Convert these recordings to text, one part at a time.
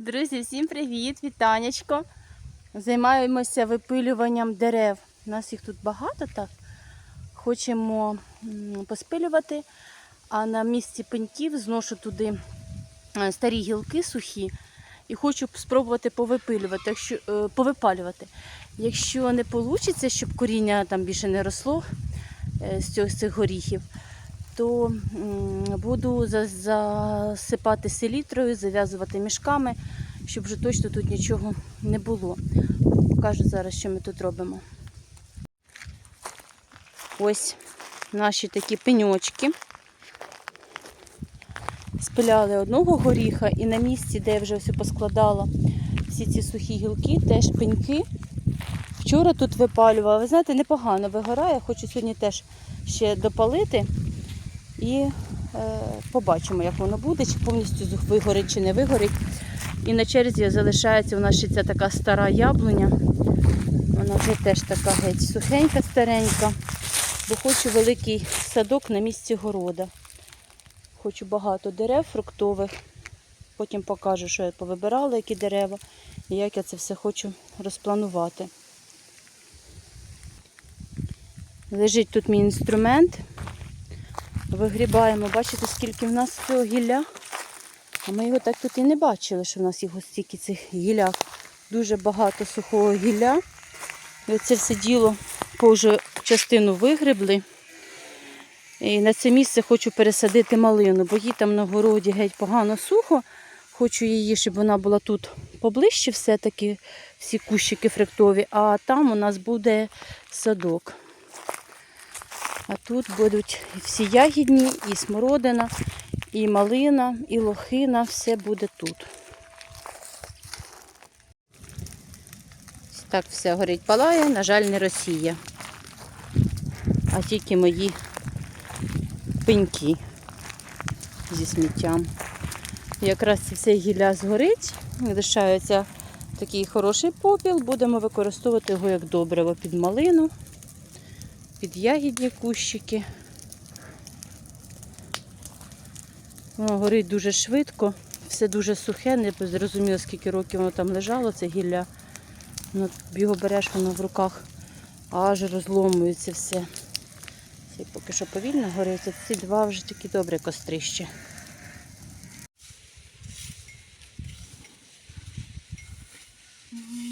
Друзі, всім привіт! Вітанечко! Займаємося випилюванням дерев. У нас їх тут багато, так. Хочемо поспилювати, а на місці пеньків зношу туди е, старі гілки сухі і хочу спробувати повипилювати, якщо, е, повипалювати. Якщо не вийде, щоб коріння там більше не росло е, з цих горіхів, то буду засипати селітрою, зав'язувати мішками, щоб вже точно тут нічого не було. Покажу зараз, що ми тут робимо. Ось наші такі пеньочки. Спиляли одного горіха і на місці, де я вже все поскладала всі ці сухі гілки, теж пеньки. Вчора тут випалювала. Ви знаєте, непогано вигорає. Хочу сьогодні теж ще допалити. І е, побачимо, як воно буде, чи повністю вигорить, чи не вигорить. І на черзі залишається у нас ще ця така стара яблуня. Вона вже теж така геть сухенька, старенька. Бо хочу великий садок на місці города. Хочу багато дерев фруктових. Потім покажу, що я повибирала, які дерева, і як я це все хочу розпланувати. Лежить тут мій інструмент. Вигрібаємо, бачите, скільки в нас цього гілля. А ми його так тут і не бачили, що в нас його стільки цих гілляк. Дуже багато сухого гілля. І оце все діло вже частину вигребли. І на це місце хочу пересадити малину, бо їй там на городі геть погано сухо. Хочу її, щоб вона була тут поближче, все-таки всі кущики фруктові, а там у нас буде садок. А тут будуть всі ягідні, і смородина, і малина, і лохина, все буде тут. Так все горить палає, на жаль, не Росія, а тільки мої пеньки зі сміттям. Якраз це все гілля згорить, лишається такий хороший попіл, будемо використовувати його як добриво під малину підягідні кущики. Воно горить дуже швидко, все дуже сухе, не зрозуміло, скільки років воно там лежало, це гілля. Воно, його береш воно в руках, аж розломується все. Цей поки що повільно горить, а ці два вже такі добре кострищі. Mm-hmm.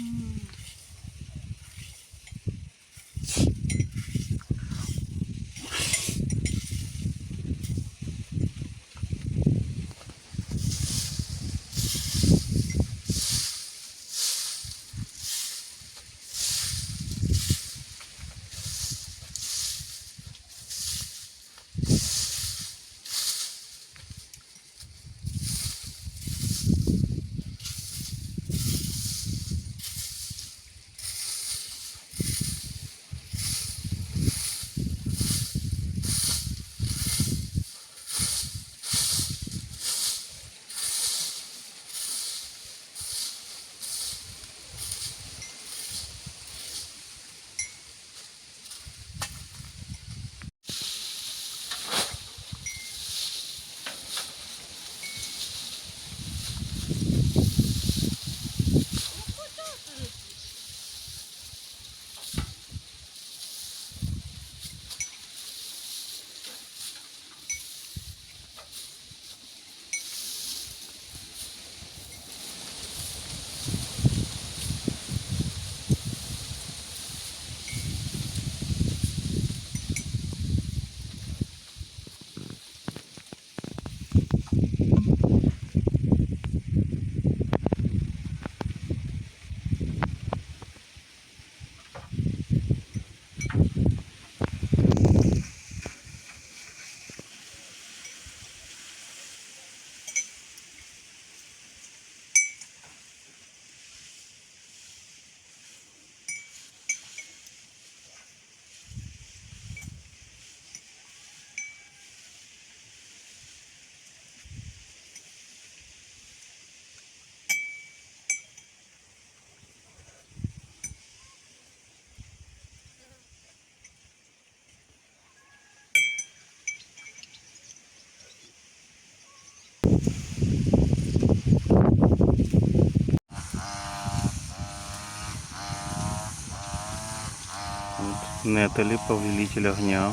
Неталі, повелитель огня.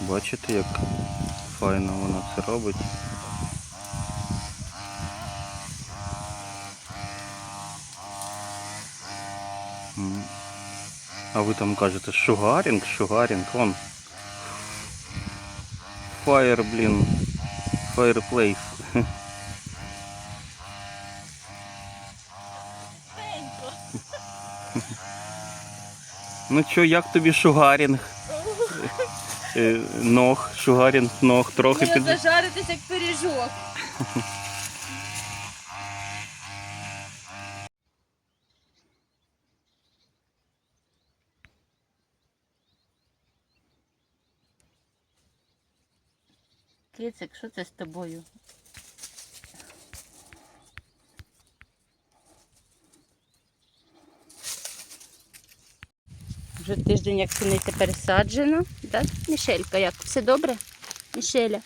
Бачите, як файно вона це робить. А ви там кажете шугарінг, шугарінг, вон. Фаєр, блін. Fireplace. Ну що, як тобі шугарінг? Е, Ног, шугарінг, ног, трохи під. зажаритись як пиріжок. Кицик, що це з тобою? Вже тиждень, як суниця пересаджена. Да? Мішелька, як? Все добре? Мішеля.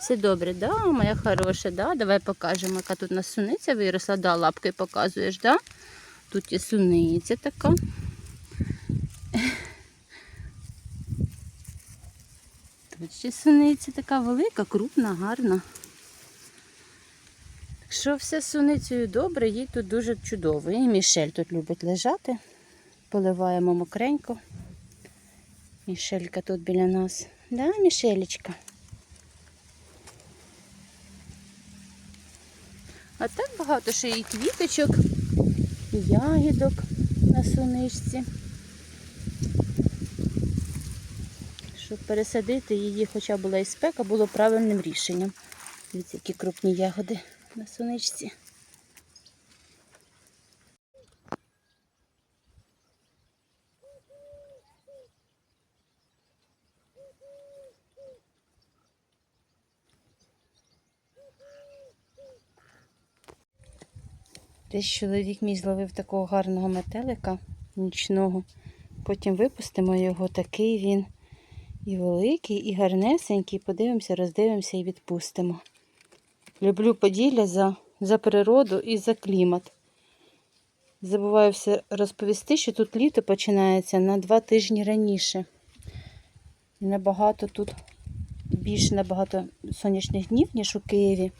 Все добре, да, моя хороша, да? Давай покажемо, яка тут у нас суниця виросла. Да, лапкою показуєш, да? Тут є суниця така. Тут ще суниця така велика, крупна, гарна. Так що все з суницею добре, їй тут дуже чудово. І Мішель тут любить лежати. Поливаємо мокренько. Мішелька тут біля нас. Да, Мішелечка? А так багато ще і квіточок, і ягідок на суничці. Щоб пересадити її, хоча була і спека, було правильним рішенням. Дивіться, які крупні ягоди на суничці. Десь чоловік мій зловив такого гарного метелика нічного. Потім випустимо його, такий він і великий, і гарнесенький. Подивимося, роздивимося і відпустимо. Люблю Поділля за, за природу і за клімат. Забуваю все розповісти, що тут літо починається на два тижні раніше. Набагато тут більш набагато сонячних днів, ніж у Києві.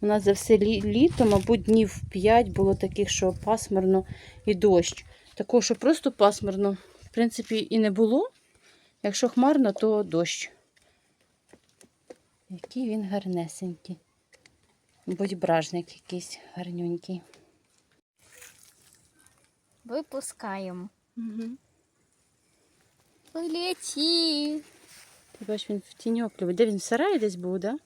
У нас за все лі- літо, мабуть, днів 5 було таких, що пасмурно і дощ. Такого, що просто пасмурно, в принципі, і не було. Якщо хмарно, то дощ. Який він гарнесенький. Будь бражник якийсь гарнюнький. Випускаємо. Угу. Полети. Ти бачиш, він в тіньок любить. Де він в сараї десь був, да?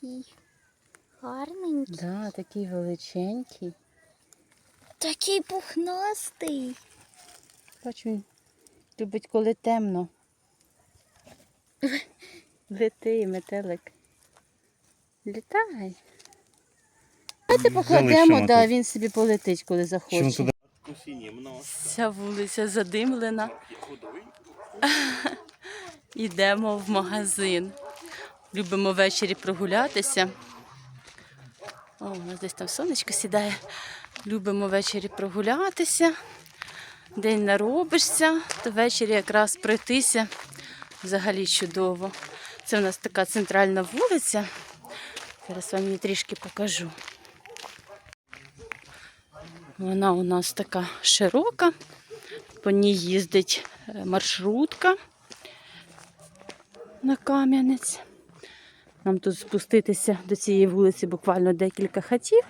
Такий гарненький. Да, такий величенький. Такий пухнастий. Бачу, він любить, коли темно. Лети, метелик. Літай. Давайте покладемо, да, він собі полетить, коли захоче. Ця вулиця задимлена. Йдемо в магазин. Любимо ввечері прогулятися. О, у нас десь там сонечко сідає. Любимо ввечері прогулятися. День наробишся, то ввечері якраз пройтися взагалі чудово. Це у нас така центральна вулиця. Зараз вам її трішки покажу. Вона у нас така широка, по ній їздить е, маршрутка на Кам'янець. Нам тут спуститися до цієї вулиці буквально декілька хатів.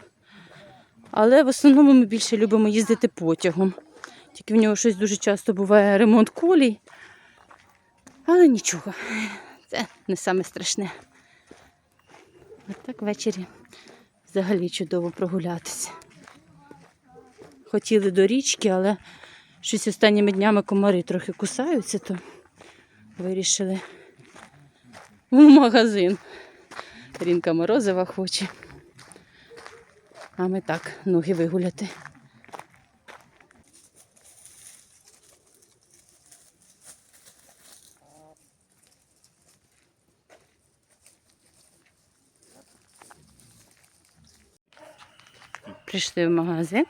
Але в основному ми більше любимо їздити потягом. Тільки в нього щось дуже часто буває ремонт колій. Але нічого, це не саме страшне. А так ввечері взагалі чудово прогулятися. Хотіли до річки, але щось останніми днями комари трохи кусаються, то вирішили в магазин. Рінка Морозова хоче. А ми так, ноги вигуляти. Прийшли в магазин.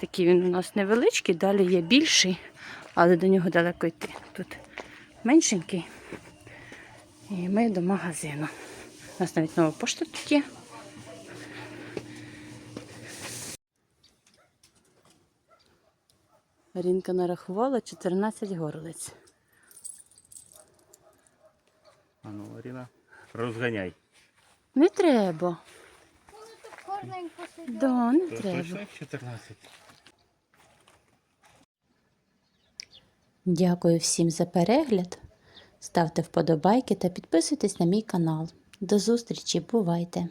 Такий він у нас невеличкий, далі є більший, але до нього далеко йти. Тут меншенький. І ми до магазину. У нас навіть нова пошта тут є. Рінка нарахувала 14 горлиць. А ну, Аріна, розганяй. Не треба. Да, не треба. 14? Дякую всім за перегляд. Ставте вподобайки та підписуйтесь на мій канал. До зустрічі, бувайте!